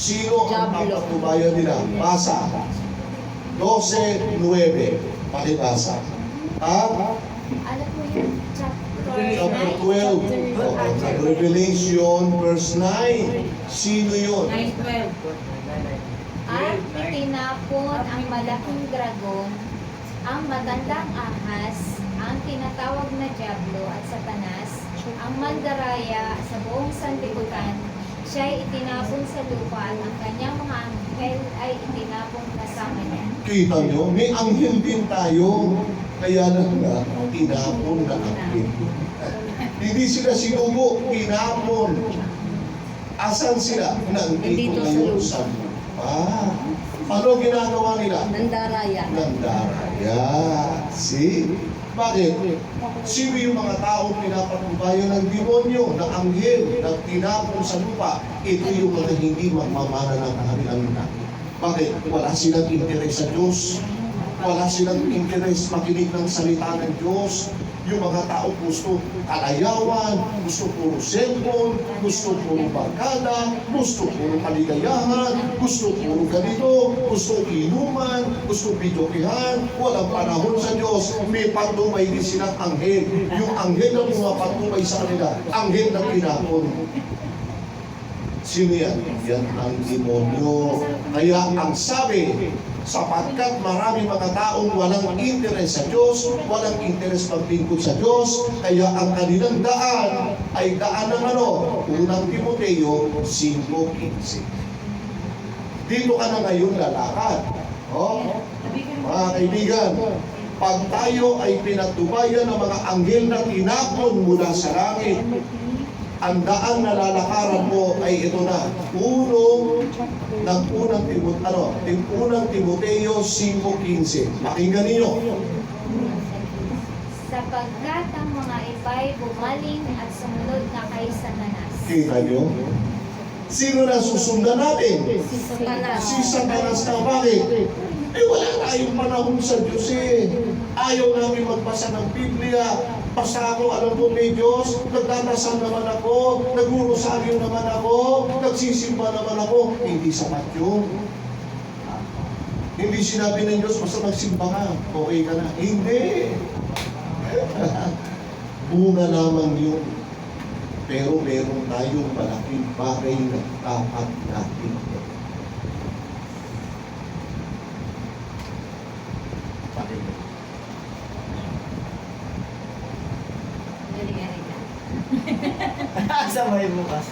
Sino ang Diablo. papatubayan nila? Basa. 12.9. Pakibasa. Ha? Alam mo yung chapter Chapter 9? 12. Chapter Oh, Revelation verse 9. Sino yun? 9-12. At itinapon ang malaking dragon, ang magandang ahas, ang tinatawag na Diablo at Satanas, ang mandaraya sa buong sanlibutan, siya ay itinapon sa lupa at ang kanyang mga anghel ay itinapon kasama niya. Kita nyo, may anghel din tayo. Kaya lang nga, tinapon na anghel. Hindi sila sinubo, tinapon. Asan sila? Nandito ngayon lupa. sa lupa. Paano ginagawa nila? Nandaraya. Nandaraya. See? Bakit? Sino yung mga taong pinapatubayan ng demonyo, ng anghel, na tinapon sa lupa? Ito yung mga hindi magmamana ng kanilang ina. Bakit? Wala silang interes sa Diyos. Wala silang interes makinig ng salita ng Diyos. Yung mga tao gusto kalayawan, gusto puro cellphone, gusto puro barkada, gusto puro kaligayahan, gusto puro ganito, gusto inuman, gusto bidokihan, walang panahon sa Diyos. May patubay din silang anghel. Yung anghel na pumapatubay sa kanila, anghel na pinapon. Sino yan? Yan ang demonyo. Kaya ang sabi, sapagkat marami mga taong walang interes sa Diyos, walang interes maglingkod sa Diyos, kaya ang kanilang daan ay daan ng ano? Unang Timoteo 5.15. Dito ka na ngayon lalakad. Oh, mga kaibigan, pag tayo ay pinatubayan ng mga anghel na tinapon mula sa langit, ang daan na lalakaran mo ay ito na. Unong ng unang Timot, ano, yung unang Timoteo 5.15. Pakinggan ninyo. Sapagkat ang mga iba'y bumaling at sumunod na kay Satanas. Kita nyo? Sino na susundan natin? Si Satanas. Si Satanas na bakit? Eh wala tayong panahon sa Diyos eh. Ayaw namin magbasa ng Biblia. Basta ako, alam ko may Diyos, nagdadasal naman ako, nagurosaryo naman ako, nagsisimba naman ako. Hindi sapat yun. Hindi sinabi ng Diyos, basta magsimba ka, okay ka na. Hindi. Bunga lamang yun. Pero meron tayong malaking bagay na dapat natin. Sabay bukas.